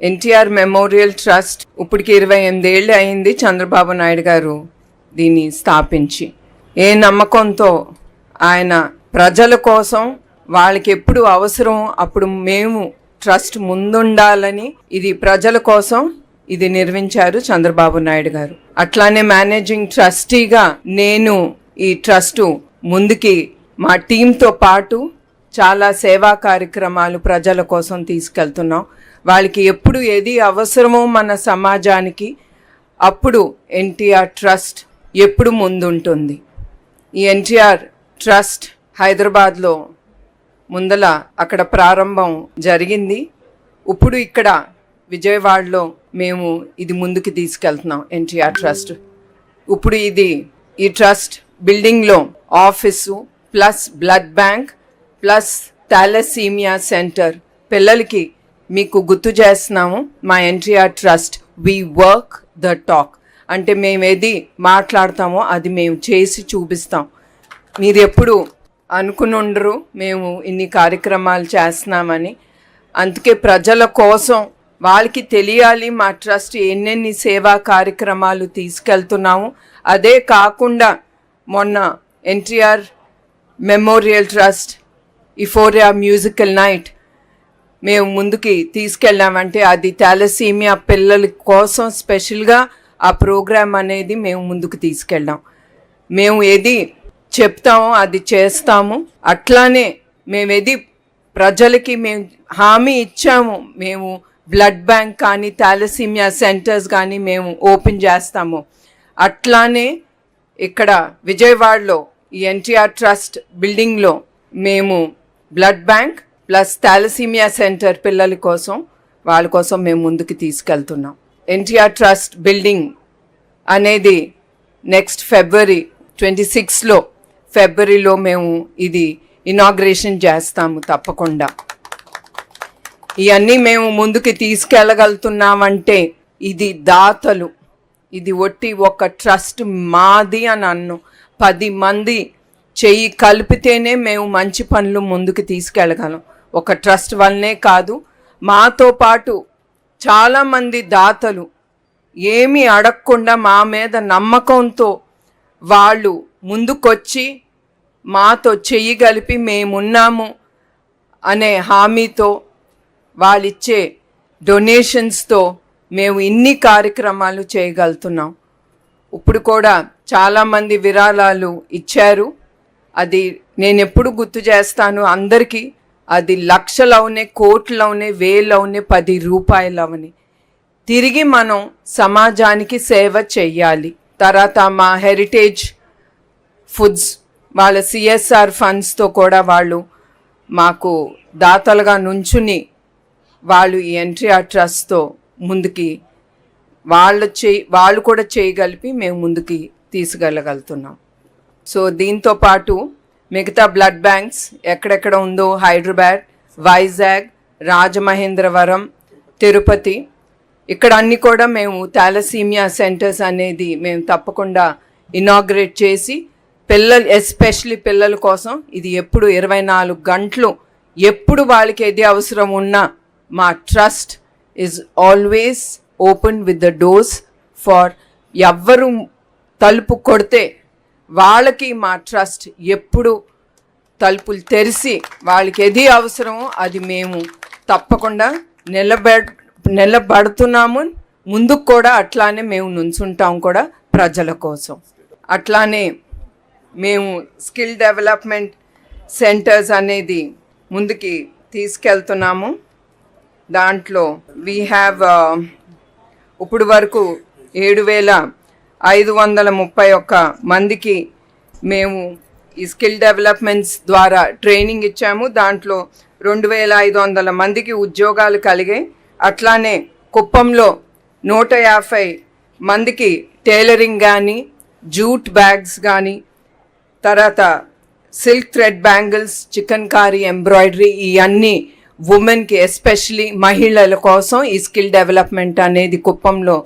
NTR memorial trust ఇప్పటికి ఇరవై ఎనిమిదేళ్ళు అయింది చంద్రబాబు నాయుడు గారు దీన్ని స్థాపించి. ఏ నమ్మకంతో ఆయన ప్రజల కోసం వాళ్ళకి ఎప్పుడు అవసరం అప్పుడు మేము ట్రస్ట్ ముందుండాలని ఇది ప్రజల కోసం ఇది నిర్మించారు చంద్రబాబు నాయుడు గారు. అట్లానే మేనేజింగ్ ట్రస్టీగా నేను ఈ ట్రస్ట్ ముందుకి మా టీంతో పాటు చాలా సేవా కార్యక్రమాలు ప్రజల కోసం తీసుకెళ్తున్నాం. వాళ్ళకి ఎప్పుడు ఏది అవసరమో మన సమాజానికి అప్పుడు ఎన్టీఆర్ ట్రస్ట్ ఎప్పుడు ముందుంటుంది. ఈ ఎన్టీఆర్ ట్రస్ట్ హైదరాబాద్లో ముందల అక్కడ ప్రారంభం జరిగింది. ఇప్పుడు ఇక్కడ విజయవాడలో మేము ఇది ముందుకు తీసుకెళ్తున్నాం ఎన్టీఆర్ ట్రస్ట్. ఇప్పుడు ఇది ఈ ట్రస్ట్ బిల్డింగ్లో office plus blood bank plus thalassemia centre పిల్లలకి మీకు గుర్తు చేస్తున్నాము మా NTR trust we work the talk అంటే మేము ఏది మాట్లాడతామో అది మేము చేసి చూపిస్తాం. మీరు ఎప్పుడు అనుకుని ఉండరు మేము ఇన్ని కార్యక్రమాలు చేస్తున్నామని. అందుకే ప్రజల కోసం వాళ్ళకి తెలియాలి మా ట్రస్ట్ ఎన్నెన్ని సేవా కార్యక్రమాలు తీసుకెళ్తున్నాము. అదే కాకుండా మొన్న NTR memorial trust euphoria musical night మేము ముందుకి తీసుకెళ్ళామంటే అది థాలసీమియా పిల్లల కోసం స్పెషల్గా ఆ ప్రోగ్రామ్ అనేది మేము ముందుకు తీసుకెళ్ళాం. మేము ఏది చెప్తామో అది చేస్తాము. అట్లానే మేము ఏది ప్రజలకి మేము హామీ ఇచ్చాము మేము బ్లడ్ బ్యాంక్ కానీ థాలసీమియా సెంటర్స్ కానీ మేము ఓపెన్ చేస్తాము. అట్లానే ఇక్కడ విజయవాడలో ఈ ఎన్టీఆర్ ట్రస్ట్ బిల్డింగ్లో మేము blood bank plus thalassemia centre పిల్లల కోసం వాళ్ళ కోసం మేము ముందుకు తీసుకెళ్తున్నాం. ఎన్టీఆర్ ట్రస్ట్ బిల్డింగ్ అనేది నెక్స్ట్ ఫిబ్రవరి ట్వంటీ సిక్స్లో ఫిబ్రవరిలో మేము ఇది ఇనాగ్రేషన్ చేస్తాము తప్పకుండా. ఇవన్నీ మేము ముందుకు తీసుకెళ్ళగలుగుతున్నామంటే ఇది దాతలు. ఇది ఒట్టి ఒక ట్రస్ట్ మాది అని అన్ను. పది మంది చెయ్యి కలిపితేనే మేము మంచి పనులు ముందుకు తీసుకెళ్ళగలం. ఒక ట్రస్ట్ వల్లనే కాదు మాతో పాటు చాలామంది దాతలు ఏమీ అడగకుండా మా మీద నమ్మకంతో వాళ్ళు ముందుకొచ్చి మాతో చెయ్యి కలిపి మేమున్నాము అనే హామీతో వాళ్ళిచ్చే డొనేషన్స్తో మేము ఇన్ని కార్యక్రమాలు చేయగలుగుతున్నాం. ఇప్పుడు కూడా చాలామంది విరాళాలు ఇచ్చారు. అది నేను ఎప్పుడు గుర్తు చేస్తాను అందరికీ. అది లక్షలవునే కోట్లవునే వేలవునే పది రూపాయలవని. తిరిగి మనం సమాజానికి సేవ చెయ్యాలి. తర్వాత మా హెరిటేజ్ ఫుడ్స్ వాళ్ళ సిఎస్ఆర్ ఫండ్స్తో కూడా వాళ్ళు మాకు దాతలుగా నుంచుని వాళ్ళు ఈ ఎన్టీఆర్ ట్రస్ట్తో ముందుకి వాళ్ళు చేయి వాళ్ళు కూడా చేయగలిపి మేము ముందుకి తీసుకెళ్ళగలుగుతున్నాం. సో దీంతో పాటు మిగతా బ్లడ్ బ్యాంక్స్ ఎక్కడెక్కడ ఉందో హైదరాబాద్ వైజాగ్ రాజమహేంద్రవరం తిరుపతి. ఇక్కడ అన్ని కూడా మేము థాలసీమియా సెంటర్స్ అనేది మేము తప్పకుండా ఇనాగ్రేట్ చేసి పిల్లలు ఎస్పెషలీ పిల్లల కోసం ఇది ఎప్పుడు ఇరవై నాలుగు గంటలు ఎప్పుడు వాళ్ళకి ఏది అవసరం ఉన్నా మా trust is always open with the doors for ఎవ్వరు తలుపు కొడితే వాళ్ళకి మా ట్రస్ట్ ఎప్పుడు తలుపులు తెరిచి వాళ్ళకి ఏది అవసరమో అది మేము తప్పకుండా నిలబె నిలబడుతున్నాము. ముందుకు కూడా అట్లానే మేము నుంచుంటాం కూడా ప్రజల కోసం. అట్లానే మేము స్కిల్ డెవలప్మెంట్ సెంటర్స్ అనేది ముందుకి తీసుకెళ్తున్నాము. దాంట్లో వీ హ్యావ్ ఇప్పుడు వరకు ఏడు వేల ఐదు వందల ముప్పై ఒక్క మందికి మేము ఈ స్కిల్ డెవలప్మెంట్స్ ద్వారా ట్రైనింగ్ ఇచ్చాము. దాంట్లో రెండు వేల ఐదు వందల మందికి ఉద్యోగాలు కలిగాయి. అట్లానే కుప్పంలో నూట యాభై మందికి టైలరింగ్ కానీ జూట్ బ్యాగ్స్ కానీ తర్వాత silk thread bangles chikankari embroidery ఇవన్నీ ఉమెన్కి ఎస్పెషలీ మహిళల కోసం ఈ స్కిల్ డెవలప్మెంట్ అనేది కుప్పంలో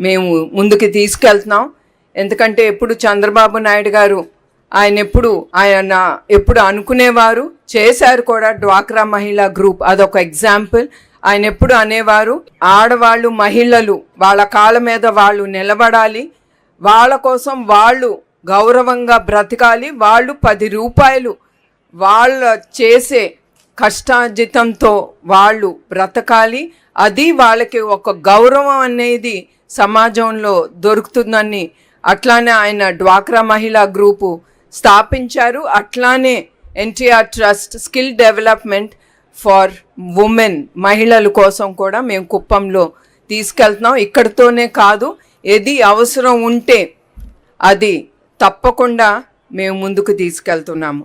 మేము ముందుకు తీసుకెళ్తున్నాం. ఎందుకంటే ఎప్పుడు చంద్రబాబు నాయుడు గారు ఆయన ఎప్పుడు ఆయన ఎప్పుడు అనుకునేవారు చేశారు కూడా డ్వాక్రా మహిళా గ్రూప్. అదొక ఎగ్జాంపుల్. ఆయన ఎప్పుడు అనేవారు ఆడవాళ్ళు మహిళలు వాళ్ళ కాళ్ళ మీద వాళ్ళు నిలబడాలి. వాళ్ళ కోసం వాళ్ళు గౌరవంగా బ్రతకాలి. వాళ్ళు పది రూపాయలు వాళ్ళ చేసే కష్టార్జితంతో వాళ్ళు బ్రతకాలి. అది వాళ్ళకి ఒక గౌరవం అనేది సమాజంలో దొరుకుతుందని అట్లానే ఆయన డ్వాక్రా మహిళా గ్రూపు స్థాపించారు. అట్లానే NTR trust skill development for women మహిళల కోసం కూడా మేము కుప్పంలో తీసుకెళ్తున్నాం. ఇక్కడితోనే కాదు ఏది అవసరం ఉంటే అది తప్పకుండా మేము ముందుకు తీసుకెళ్తున్నాము.